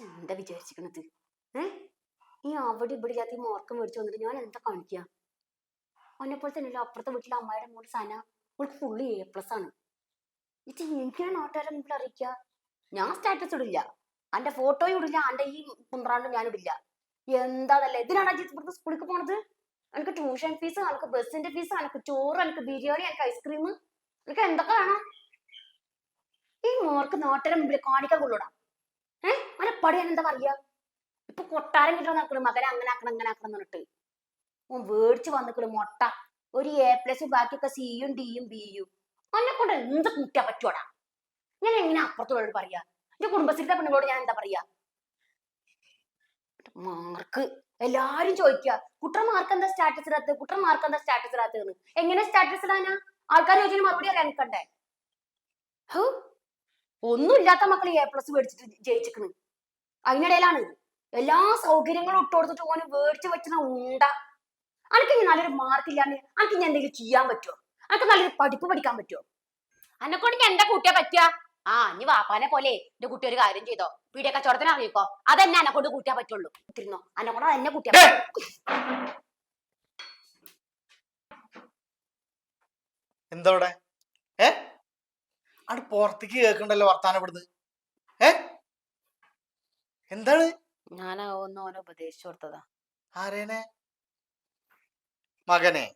എന്താ വിചാരിച്ചിരിക്കണത്. ഏ? ഈ അവിടെ ഇവിടെ ഇല്ലാത്ത ഈ മോർക്കം മേടിച്ചു വന്നിട്ട് ഞാൻ എന്താ കാണിക്കുക അവനെ പോലെ തന്നെയല്ലോ അപ്പുറത്തെ വീട്ടിലെ അമ്മയുടെ മോൾ സന. അവൾക്ക് ഫുള്ള് എ പ്ലസ് ആണ്. എനിക്കാണ് നാട്ടുകാരെ മുമ്പിൽ അറിയിക്കുക ഞാൻ സ്റ്റാറ്റസ് ഇടില്ല. അന്റെ ഫോട്ടോയും ഇടില്ല. അന്റെ ഈ കുന്ത്രാണ്ടും ഞാൻ ഇടില്ല. എന്താണല്ലേ ഇതിനാണ് അജിത്ത് ഇവിടുത്തെ സ്കൂളിൽ പോണത്? എനിക്ക് ട്യൂഷൻ ഫീസ് എനിക്ക് ബസ്സിന്റെ ഫീസ് എനിക്ക് ചോറ് എനിക്ക് ബിരിയാണി എനിക്ക് ഐസ്ക്രീം എനിക്ക് എന്തൊക്കെ വേണം? ഈ മോർക്ക് നാട്ടിലെ മുമ്പിൽ കാണിക്കാൻ കൊള്ളൂടാ. ഏഹ് അങ്ങനെ പടിയാൻ എന്താ പറയാ? ഇപ്പൊ കൊട്ടാരം കിട്ടണം നടക്കണം മകനെ അങ്ങനെ ആക്കണം അങ്ങനെ ആക്കണം എന്ന് പറഞ്ഞിട്ട്. ഓൻ വേടിച്ച് വന്നിക്കണ് മുട്ട. ഒരു എ പ്ലസ് ബാക്കിയൊക്കെ സിയും ഡിയും ബിയും എന്നെ കൊണ്ട് എന്ത് കുറ്റാ പറ്റുവാടാ? ഞാൻ എങ്ങനെ അപ്പുറത്തോട് പറയാ? എന്റെ കുടുംബശ്രീത്തെ പെണ്ണുങ്ങളോട് ഞാൻ എന്താ പറയാ? മാർക്ക്. എല്ലാരും ചോദിക്കുക കുട്ടർ മാർക്ക് എന്താ സ്റ്റാറ്റസ് ഇടാത്തത്? കുട്ടർ മാർക്ക് എന്താ സ്റ്റാറ്റസ് ഇടാത്തതെന്ന് എങ്ങനെ സ്റ്റാറ്റസ് ഇടാനാ? ആൾക്കാർ ചോദിച്ചാൽ മറുപടി അറിയാൻ നിൽക്കണ്ടേ ഹോ? ഒന്നുമില്ലാത്ത മക്കൾ എ പ്ലസ് മേടിച്ചിട്ട് ജയിച്ചിക്കണ് അതിനിടയിലാണ് എല്ലാ സൗകര്യങ്ങളും ഇട്ട് കൊടുത്തിട്ട് ഓന് മേടിച്ചു വെച്ചത് ഉണ്ട. അനക്ക് ഇനി നല്ലൊരു മാർക്ക് ഇല്ലാന്ന് അനക്ക് ഇനി എന്തെങ്കിലും ചെയ്യാൻ പറ്റുമോ അനക്ക് നല്ലൊരു പഠിപ്പ് പഠിക്കാൻ പറ്റുമോ അന്നെ കൊണ്ട് ഞാൻ എന്താ കൂട്ടിയാ പറ്റുക? ആ ഇനി വാപ്പാനെ പോലെ എന്റെ കുട്ടി ഒരു കാര്യം ചെയ്തോ? പീഡിയ കച്ചവടത്തിന് അറിയിക്കോ അതെന്നെ എന്നെ കൊണ്ട് കൂട്ടിയാ പറ്റുള്ളൂ. തിരുന്നോ എന്നെ കൊണ്ട് അതെന്നെ കൂട്ടിയാ എന്തോടെ ഏ? അവിടെ പുറത്തേക്ക് കേൾക്കണ്ടല്ലോ വർത്താനം ഇവിടുന്ന്. ഏ? എന്താണ്? ഒന്ന് ഓനെ ഉപദേശിച്ചു കൊടുത്തതാ. ആരേനെ? മകനെ.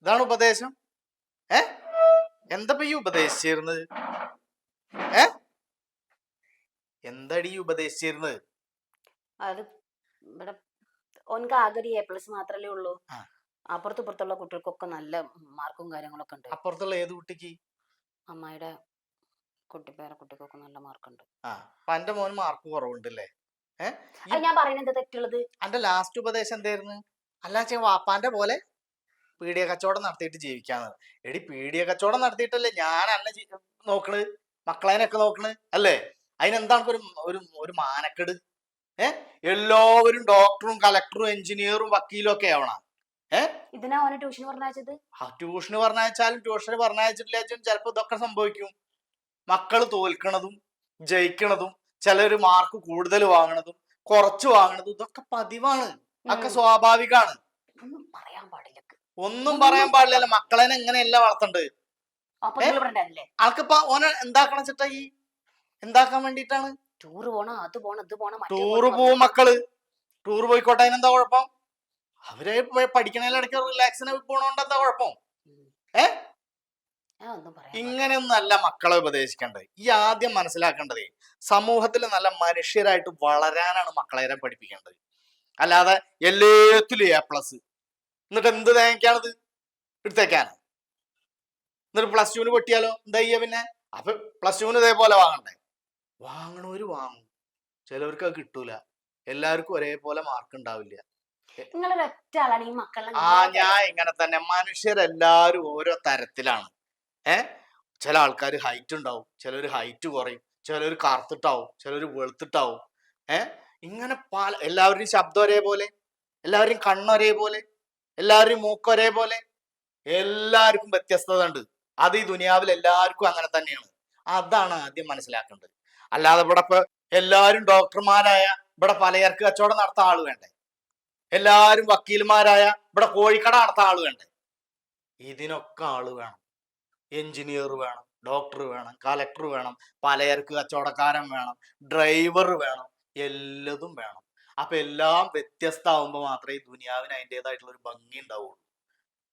ഇതാണ് ഉപദേശം. ഏ? എന്താ ഈ ഉപദേശിച്ചിരുന്നത്? ഏ? എന്താടി ഈ ഉപദേശിച്ചിരുന്നത്? അത് ഇവിടെ ആകെ ഒരു എ പ്ലസ് മാത്രല്ലേ ഉള്ളൂ. ആ. അപ്പുറത്തും ഇപ്പുറത്തുള്ള കുട്ടികൾക്കൊക്കെ നല്ല മാർക്കും കാര്യങ്ങളൊക്കെ ഉണ്ട്. അപ്പുറത്തുള്ള ഏത് കുട്ടിക്ക്? അമ്മായിയുടെ കുട്ടിപ്പേരെ കുട്ടിക്കൊക്കെ നല്ല മാർക്കുണ്ട്. ആ അപ്പൊ എന്റെ മോന് മാർക്ക് കുറവുണ്ടല്ലേ? അല്ലേ അത് ഞാൻ പറയുന്നത് തെറ്റുള്ളത്? അന്റെ ലാസ്റ്റ് ഉപദേശം എന്തായിരുന്നു? അല്ല ചെ വാപ്പാന്റെ പോലെ പീഡിയ കച്ചവടം നടത്തിയിട്ട് ജീവിക്കാന്ന്. എടി പീഡിയ കച്ചവടം നടത്തിയിട്ടല്ലേ ഞാൻ അന്നെ ജി- നോക്കണ്? മക്കളേനൊക്കെ നോക്കണ് അല്ലേ? അതിനെന്താണ് ഒരു ഒരു ഒരു മാനക്കെട്? ഏ? എല്ലാവരും ഡോക്ടറും കളക്ടറും എഞ്ചിനീയറും വക്കീലും ഒക്കെ ആവണം. ഏ ഇതിനാ ഓനെ ട്യൂഷൻ പറഞ്ഞത് ആ ട്യൂഷന് പറഞ്ഞയച്ചാലും ട്യൂഷന് പറഞ്ഞയച്ചിട്ടില്ല ചിലപ്പോ ഇതൊക്കെ സംഭവിക്കും. മക്കൾ തോൽക്കണതും ജയിക്കണതും ചിലര് മാർക്ക് കൂടുതൽ വാങ്ങണതും കുറച്ച് വാങ്ങണതും ഇതൊക്കെ പതിവാണ്. ഒക്കെ. സ്വാഭാവികമാണ് ഒന്നും പറയാൻ പാടില്ല. ഒന്നും പറയാൻ പാടില്ലല്ലോ. മക്കളെ എങ്ങനെയല്ല വളർത്തണ്ട് ആൾക്കിപ്പോ ഓനെ എന്താക്കണ ചേട്ടാ ഈ? എന്താക്കാൻ വേണ്ടിട്ടാണ് ടൂർ പോണം അത് പോണം ഇത് പോണം ടൂറ് പോവും മക്കൾ. ടൂർ പോയിക്കോട്ടെ അതിനെന്താ കുഴപ്പം? അവരെ പഠിക്കണേലിടയ്ക്ക് റിലാക്സിന് പോണോണ്ട് എന്താ കുഴപ്പം? ഏ? ഇങ്ങനെയൊന്നല്ല മക്കളെ ഉപദേശിക്കേണ്ടത്. ഈ ആദ്യം മനസ്സിലാക്കേണ്ടതേ സമൂഹത്തിൽ നല്ല മനുഷ്യരായിട്ട് വളരാനാണ് മക്കളെ പഠിപ്പിക്കേണ്ടത്. അല്ലാതെ എല്ലാത്തിലും എ പ്ലസ് എന്നിട്ട് എന്ത് തേങ്ങാണത് എടുത്തേക്കാണ് എന്നിട്ട് പ്ലസ് ടുവിന് പൊട്ടിയാലോ? എന്താ ചെയ്യാ പിന്നെ? അപ്പൊ പ്ലസ് ടുവിന് ഇതേപോലെ വാങ്ങണ്ടേ? വാങ്ങണവര് വാങ്ങും. ചിലവർക്ക് അത് കിട്ടൂല. എല്ലാവർക്കും ഒരേപോലെ മാർക്ക് ഉണ്ടാവില്ല. ആളാണ് ഈ മക്കളെ ആ ഞാൻ ഇങ്ങനെ തന്നെ മനുഷ്യരെല്ലാരും ഓരോ തരത്തിലാണ്. ഏ? ചില ആൾക്കാർ ഹൈറ്റ് ഉണ്ടാവും ചിലർ ഹൈറ്റ് കുറയും ചിലർ കറുത്തിട്ടാവും ചിലർ വെളുത്തിട്ടാവും. ഏ? ഇങ്ങനെ പല എല്ലാവരുടെയും ശബ്ദം ഒരേപോലെ എല്ലാവരുടെയും കണ്ണൊരേപോലെ എല്ലാവരുടെയും മൂക്ക് ഒരേപോലെ. എല്ലാവർക്കും വ്യത്യസ്തത ഉണ്ട്. അത് ഈ ദുനിയാവിൽ എല്ലാവർക്കും അങ്ങനെ തന്നെയാണ്. അതാണ് ആദ്യം മനസ്സിലാക്കേണ്ടത്. അല്ലാതെ ഇവിടെ ഇപ്പൊ എല്ലാവരും ഡോക്ടർമാരായ ഇവിടെ പലചരക്ക് കച്ചവടം നടത്താൻ ആൾ വേണ്ടേ? എല്ലാവരും വക്കീൽമാരായ ഇവിടെ കോഴിക്കട നടത്താൻ ആൾ വേണ്ടേ? ഇതിനൊക്കെ ആൾ വേണം. എഞ്ചിനീയർ വേണം ഡോക്ടർ വേണം കലക്ടർ വേണം പലചരക്ക് കച്ചവടക്കാരൻ വേണം ഡ്രൈവർ വേണം എല്ലതും വേണം. അപ്പൊ എല്ലാം വ്യത്യസ്തമാകുമ്പോൾ മാത്രമേ ഈ ദുനിയാവിന് അതിന്റെതായിട്ടുള്ള ഒരു ഭംഗി ഉണ്ടാവുള്ളൂ.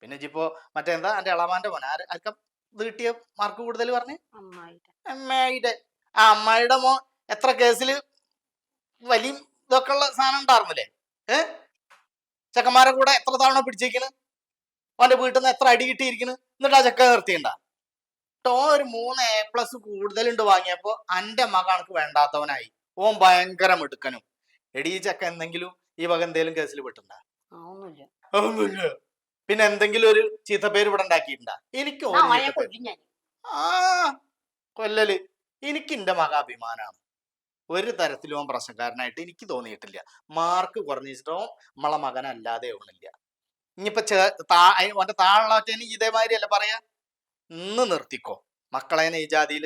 പിന്നെ ഇപ്പോ മറ്റേന്താ എന്റെ ഇളമാന്റെ മോൻ ആര്? ആർക്ക? വീട്ടിയ മാർക്ക് കൂടുതൽ പറഞ്ഞു? അമ്മായിടെ. ആ അമ്മായിയുടെ മോൻ എത്ര കേസിൽ വലിയ ഇതൊക്കെ ഉള്ള സാധനം ഉണ്ടായിരുന്നില്ലേ ഏ? ചെക്കന്മാരെ കൂടെ എത്ര തവണ പിടിച്ചേക്കണ്? അവന്റെ വീട്ടിൽ നിന്ന് എത്ര അടി കിട്ടിയിരിക്കണ്? എന്നിട്ട് ആ ചെക്ക നിർത്തിയണ്ട ടോ ഒരു മൂന്ന് എ പ്ലസ് കൂടുതലുണ്ട് വാങ്ങിയപ്പോ അന്റെ മക കണക്ക് വേണ്ടാത്തവനായി. ഓൻ ഭയങ്കര മിടുക്കനും. എടി ഈ ചെക്ക എന്തെങ്കിലും ഈ വക എന്തെങ്കിലും കേസിൽ പെട്ടുണ്ടാ ഒന്നുമില്ല പിന്നെ എന്തെങ്കിലും ഒരു ചീത്തപ്പേര് ഇവിടെ ഉണ്ടാക്കിയിട്ടുണ്ടാ? എനിക്ക് ആ കൊല്ലല്. എനിക്ക് എന്റെ മക അഭിമാനാണ് ഒരു തരത്തിലും അവൻ പ്രശ്നക്കാരനായിട്ട് എനിക്ക് തോന്നിയിട്ടില്ല. മാർക്ക് കുറഞ്ഞിട്ടോ നമ്മളെ മകനല്ലാതെ ഒന്നില്ല ഇനിയിപ്പോ ചേ താ അയ് ഓന്റെ താഴെ ഇതേമാതിരി അല്ല പറയാ? ഇന്ന് നിർത്തിക്കോ. മക്കളെ ഈ ജാതിയിൽ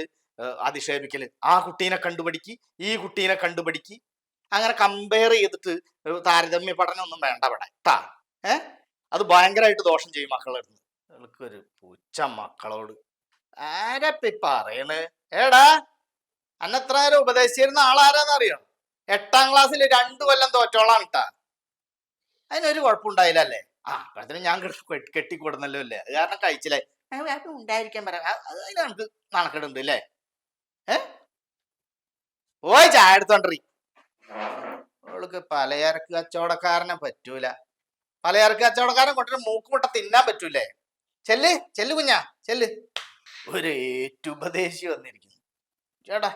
അധിക്ഷേപിക്കൽ. ആ കുട്ടീനെ കണ്ടുപിടിക്ക് ഈ കുട്ടീനെ കണ്ടുപിടിക്ക്. അങ്ങനെ കമ്പയർ ചെയ്തിട്ട് താരതമ്യ പഠനം ഒന്നും വേണ്ട ഇവിടെ താ ഏ? അത് ഭയങ്കരമായിട്ട് ദോഷം ചെയ്യും മക്കളോട് അടുത്ത്. ഒരു ഉച്ച മക്കളോട്. ആരപ്പ പറയണ്? ഏടാ അന്നെത്ര നേരം ഉപദേശിച്ചിരുന്ന ആളാരാന്നറിയോ എട്ടാം ക്ലാസ്സിൽ രണ്ടു കൊല്ലം തോറ്റോളാണ് കേട്ടാ അതിനൊരു കുഴപ്പമുണ്ടായില്ല അല്ലേ ആ അപ്പോഴത്തേനും ഞാൻ കെട്ടി- കെട്ടിക്കൊടുന്നല്ലോ അല്ലേ? അത് കാരണം കഴിച്ചില്ലേ? ഉണ്ടായിരിക്കാൻ പറയാം അത് നമുക്ക് നടക്കണുണ്ട് അല്ലേ? ഏ? ഓ ചായ അവൾക്ക് പലചരക്ക് കച്ചവടക്കാരനെ പറ്റൂല. പലചരക്ക് കച്ചവടക്കാരൻ കൊണ്ടൊരു മൂക്കുമുട്ട തിന്നാൻ പറ്റൂലേ? ചെല്ല് ചെല്ല് കുഞ്ഞാ ചെല്ല്. ഒരു ഏറ്റുപദേശി വന്നിരിക്കുന്നു. ചേട്ടാ.